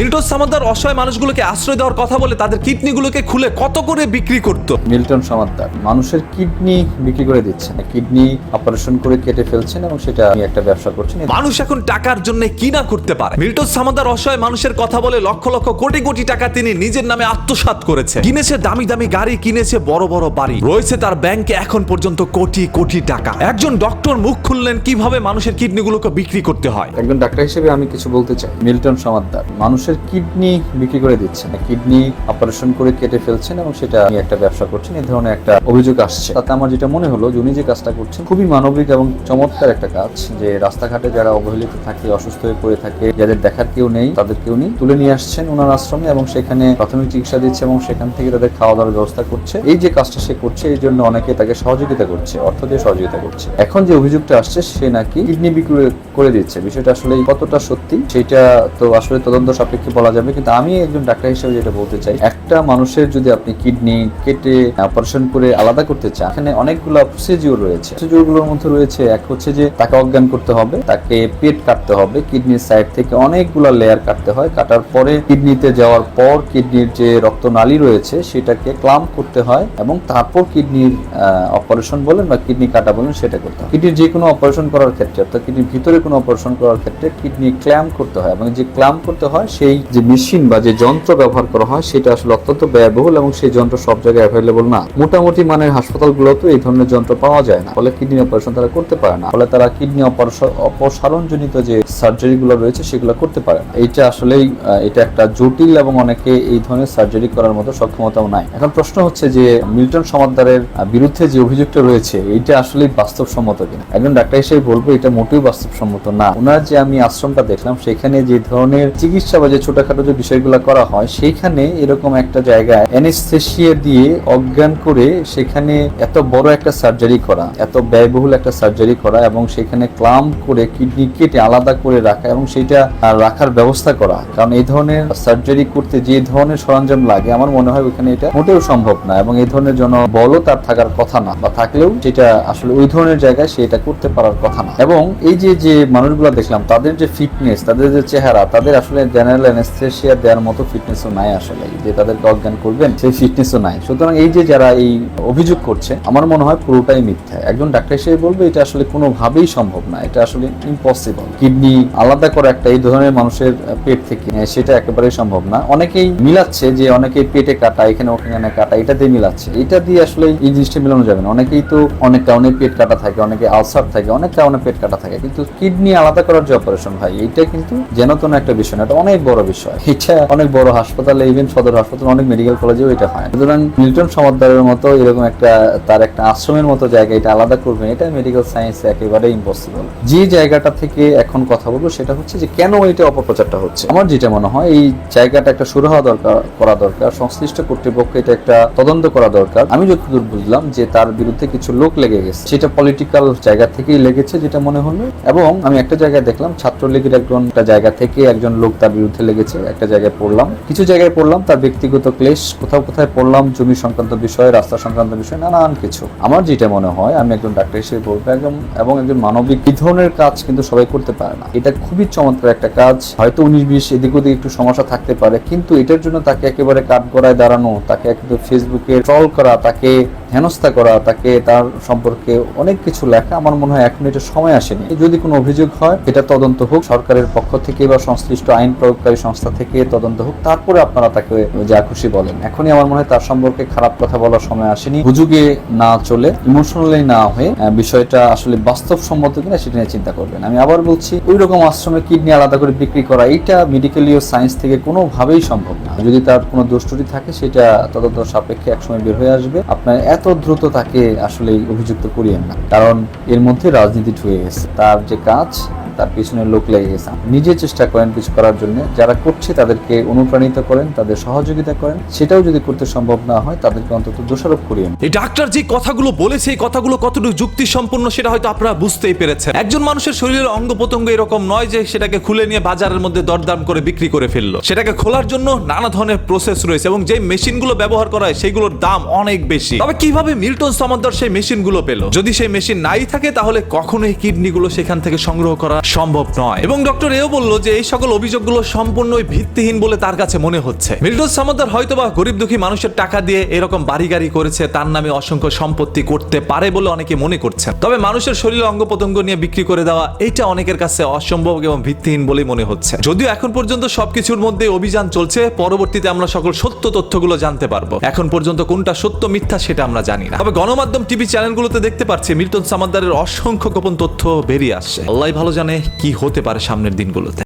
Milton Samaddar অসহায় মানুষগুলোকে আশ্রয় দেওয়ার কথা বলে তাদের কিডনিগুলোকে খুলে কত করে বিক্রি করতো? মিল্টন সমাদ্দার মানুষের কিডনি বিক্রি করে দিচ্ছেন। কিডনি অপারেশন করে কেটে ফেলছেন এবং সেটা একটা ব্যবসা করছেন। মানুষ এখন টাকার জন্য কি না করতে পারে? মিল্টন সামাদার অসহায় মানুষের কথা বলে লক্ষ লক্ষ কোটি কোটি টাকা তিনি নিজের নামে আত্মসাৎ করেছে কিনেছে দামি দামি গাড়ি কিনেছে বড় বড় বাড়ি। রয়েছে তার ব্যাংকে এখন পর্যন্ত কোটি কোটি টাকা। একজন ডক্টর মুখ খুললেন কীভাবে মানুষের কিডনিগুলোকে বিক্রি করতে হয়? একজন ডাক্তার হিসেবে আমি কিছু বলতে চাই। মিল্টন সমাদ্দার মানুষের কিডনি বিক্রি করে দিচ্ছেন। কিডনি অপারেশন করে কেটে ফেলছেন এবং সেটা নিয়ে একটা ব্যবসা করছেন এই ধরনের একটা অভিযোগ আসছে। তাতে আমার যেটা মনে হলো উনি যে কাজটা করছেন খুবই মানবিক এবং চমৎকার একটা কাজ, যে রাস্তাঘাটে যারা অবহেলিত থাকে, অসুস্থ হয়ে পড়ে থাকে, যাদের দেখার কেউ নেই, তাদের কেউ নেই, তুলে নিয়ে আসছেন ওনার আশ্রমে এবং সেখানে প্রাথমিক চিকিৎসা দিচ্ছে এবং সেখান থেকে তাদের খাওয়া দাওয়ার ব্যবস্থা করছে। এই যে কাজটা সে করছে, এই জন্য অনেকে তাকে সহযোগিতা করছে, অর্থ দিয়ে সহযোগিতা করছে। এখন যে অভিযোগটা আসছে, সে নাকি কিডনি বিক্রি করে দিচ্ছে। বিষয়টা আসলে কতটা সত্যি, সেটা তো আসলে তদন্ত সাপেক্ষে বলা যাবে? কিন্তু আমি একজন ডাক্তার হিসেবে যেটা বলতে চাই, একটা মানুষের যদি আপনি কিডনি কেটে অপারেশন করে আলাদা করতে চান, এখানে অনেকগুলো প্রসিজিওর রয়েছে। প্রসিজিওরগুলোর মধ্যে রয়েছে এক হচ্ছে যে, তাকে অজ্ঞান করতে হবে, তাকে পেট কাটতে হবে, কিডনির সাইড থেকে অনেকগুলো লেয়ার কাটতে হয়, কাটার পরে কিডনিতে যাওয়ার পর কিডনির যে রক্তনালী রয়েছে, সেটাকে ক্লাম করতে হয় এবং তারপর কিডনির অপারেশন বলেন বা কিডনি কাটা বলেন, সেটা করতে হয়। কিডনির যে কোনো অপারেশন করার ক্ষেত্রে, অর্থাৎ কিডনির ভিতরে কোনো অপারেশন করার ক্ষেত্রে কিডনি ক্ল্যাম করতে হয় এবং যে ক্ল্যাম করতে হয় সেই যে মেশিন বা যে যন্ত্র ব্যবহার করা হয়, সেটা আসলে অত্যন্ত ব্যয়বহুল এবং সেই যন্ত্র সব জায়গায় অ্যাভেলেবল না। মোটামুটি মানের হাসপাতালগুলোতে এই ধরনের যন্ত্র পাওয়া যায় না। ফলে কিডনি অপারেশন তারা করতে পারে না। ফলে তারা কিডনি অপসারণজনিত যে সার্জারি গুলো রয়েছে, সেগুলো করতে পারে না। এটা আসলেই এটা একটা জটিল এবং অনেকে এই ধরনের সার্জারি করার মতো সক্ষমতাও নাই। এখন প্রশ্ন হচ্ছে যে, মিল্টন সমাদ্দারের বিরুদ্ধে যে অভিযোগটা রয়েছে, এইটা আসলে বাস্তবসম্মত কিনা? একজন ডাক্তার হিসেবে বলব, এটা মোটেও বাস্তবসম্মত না। ওনার যে আমি আশ্রমটা দেখলাম, সেখানে যে ধরনের চিকিৎসা যে ছোটখাটো যে বিষয়গুলো করা হয়, সেইখানে এরকম একটা জায়গায় অ্যানেস্থেশিয়া দিয়ে অজ্ঞান করে সেখানে এত বড় একটা সার্জারি করা, এত ব্যয়বহুল একটা সার্জারি করা এবং সেখানে ক্লাম করে কিডনি কেটে আলাদা করে রাখা এবং সেটা রাখার ব্যবস্থা করা। কারণ এই ধরনের সার্জারি করতে যে ধরনের সরঞ্জাম লাগে, আমার মনে হয় ওখানে এটা মোটেও সম্ভব না এবং এই ধরনের জন্য বলও তার থাকার কথা না বা থাকলেও সেটা আসলে ওই ধরনের জায়গায় সে এটা করতে পারার কথা না। এবং এই যে যে মানুষগুলো দেখলাম, তাদের যে ফিটনেস তাদের যে চেহারা, তাদের আসলে জেনারেল অ্যানেস্থেশিয়া দেওয়ার মতো ফিটনেসও নাই আসলে। যে তাদেরকে অজ্ঞান করবেন, সেই ফিটনেসও নাই। সুতরাং এই যে যারা এই অভিযোগ করছে, আমার মনে হয় পুরোটাই মিথ্যা। একজন ডাক্তার হিসেবে বলবে, এটা আসলে কোনোভাবেই সম্ভব না। এটা আসলে ইম্পসিবল কিডনি আলাদা করা একটা এই ধরনের মানুষের পেট থেকে সেটা একেবারেই সম্ভব না। অনেকেই মিলাচ্ছে যে অনেকেই পেটে কাটা, এখানে ওখানে কাটা, এটা দিয়ে মিলাচ্ছে। এটা দিয়ে আসলে এই জিনিসটা মিলানো যাবে না। অনেকেই তো অনেক কারণে পেট কাটা থাকে, অনেকে আলসার থাকে, অনেক কারণে পেট কাটা থাকে। কিন্তু কিডনি আলাদা করার যে অপারেশন ভাই এটা কিন্তু যেন তেন একটা বিষয় না। এটা অনেক বড় বিষয়। এটা অনেক বড় হাসপাতালে ইভেন সদর হাসপাতাল অনেক মেডিকেল কলেজেও এটা হয়। সুতরাং মিল্টন সমাদ্দারের মতো এরকম একটা, তার একটা আশ্রমের মতো জায়গা এটা আলাদা করবে এটা মেডিকেল সায়েন্স একেবারে ইম্পসিবল যে জায়গাটা থেকে এখন কথা বলব সেটা হচ্ছে যে কেন এটা অপপ্রচারটা হচ্ছে? আমার যেটা মনে হয়, এই জায়গাটা একটা শুরু হওয়া দরকার, করা দরকার, সংশ্লিষ্ট কর্তৃপক্ষ এটা একটা তদন্ত করা দরকার। আমি যতদূর বুঝলাম যে তার বিরুদ্ধে কিছু লোক লেগে গেছে। সেটা পলিটিক্যাল জায়গা থেকেই লেগেছে যেটা মনে হলো। এবং আমি একটা জায়গায় দেখলাম, ছাত্রলীগের একজন জায়গা থেকে একজন লোক তার বিরুদ্ধে লেগেছে একটা জায়গায় পড়লাম। কিছু জায়গায় পড়লাম, তার ব্যক্তিগত ক্লেশ, কোথাও কোথায় পড়লাম, জমি সংক্রান্ত বিষয়, রাস্তা সংক্রান্ত বিষয়, নানান কিছু। আমার যেটা মনে হয়, আমি একজন ডাক্তার হিসেবে বলব একদম এবং একজন মানবিক এই ধরনের কাজ কিন্তু সবাই করতে পারে না। এটা খুবই চমৎকার একটা কাজ। হয়তো উনিশ, বিশ, এদিক ওদিক একটু সমস্যা থাকতে পারে, কিন্তু এটার জন্য তাকে একেবারে কাঠগড়ায় দাঁড়ানো, তাকে একদম ফেসবুকে ট্রল করা, তাকে হেনস্থা করা, তাকে তার সম্পর্কে অনেক কিছু লেখা। আমার মনে হয় এখন এটা সময় আসেনি। যদি কোনো অভিযোগ হয় এটা তদন্ত হোক, সরকারের পক্ষ থেকে বা সংশ্লিষ্ট আইন প্রয়োগকারী সংস্থা থেকে তদন্ত হোক, তারপরে আপনারা তাকে যা খুশি বলেন। এখনই আমার মনে হয় তার সম্পর্কে খারাপ কথা বলার সময় আসেনি। হুজুগে না চলে ইমোশনালি না হয়ে বিষয়টা আসলে বাস্তবসম্মত কিনা সেটা নিয়ে চিন্তা করবেন। আমি আবার বলছি ওই রকম আশ্রমে কিডনি আলাদা করে বিক্রি করা এটা ও সায়েন্স থেকে কোনোভাবেই সম্ভব না। যদি তার কোনো দোষ থাকে, সেটা তদন্ত সাপেক্ষে একসময় বের হয়ে আসবে। আপনার এত দ্রুত তাকে আসলে অভিযুক্ত করিয়েন না। কারণ এর মধ্যে রাজনীতি ঠুয়ে গেছে। তার যে কাজ তার পিছনে লোক লেগে গেছে নিজে চেষ্টা করেন কিছু করার জন্য। যারা করছে তাদেরকে অনুপ্রাণিত করেন, তাদের সহযোগিতা করেন। সেটাও যদি করতে সম্ভব না হয়, তাদেরকে অন্তত দোষারোপ করিয়েন এই ডাক্তার যে কথাগুলো বলেছে, এই কথাগুলো কতটুকু যুক্তি সম্পূর্ণ সেটা হয়তো আপনারা বুঝতেই পেরেছেন। একজন মানুষের শরীরের অঙ্গ প্রত্যঙ্গ এরকম নয় যে সেটাকে খুলে নিয়ে বাজারের মধ্যে দরদাম করে বিক্রি করে ফেলল। সেটাকে খোলার জন্য নানা ধরনের প্রসেস রয়েছে এবং যে মেশিনগুলো ব্যবহার করা হয় সেগুলোর দাম অনেক বেশি। তবে কীভাবে মিল্টন সমাদ্দার সেই মেশিনগুলো পেল? যদি সেই মেশিন নাই থাকে, তাহলে কখনোই কিডনিগুলো সেখান থেকে সংগ্রহ করা সম্ভব নয়। এবং ডক্টর এও বলল যে এই সকল অভিযোগগুলো সম্পূর্ণই ভিত্তিহীন বলে তার কাছে মনে হচ্ছে। মিল্টন সামাদার হয়তোবা গরিব দুঃখী মানুষের টাকা দিয়ে এরকম বাড়ি গাড়ি করেছে, তার নামে অসংখ্য সম্পত্তি করতে পারে বলে অনেকে মনে করছেন। তবে মানুষের শরীরে অঙ্গ প্রত্যঙ্গ নিয়ে বিক্রি করে দেওয়া এটা অনেকের কাছে অসম্ভব এবং ভিত্তিহীন বলেই মনে হচ্ছে। যদিও এখন পর্যন্ত সবকিছুর মধ্যে অভিযান চলছে, পরবর্তীতে আমরা সকল সত্য তথ্যগুলো জানতে পারব। এখন পর্যন্ত কোনটা সত্য মিথ্যা সেটা আমরা জানি না। তবে গণমাধ্যম টিভি চ্যানেলগুলোতে দেখতে পাচ্ছি, মিল্টন সামাদ্দারের অসংখ্য গোপন তথ্য বেরিয়ে আসছে। আল্লাহ ভালো জানে কি হতে পারে সামনের দিনগুলোতে?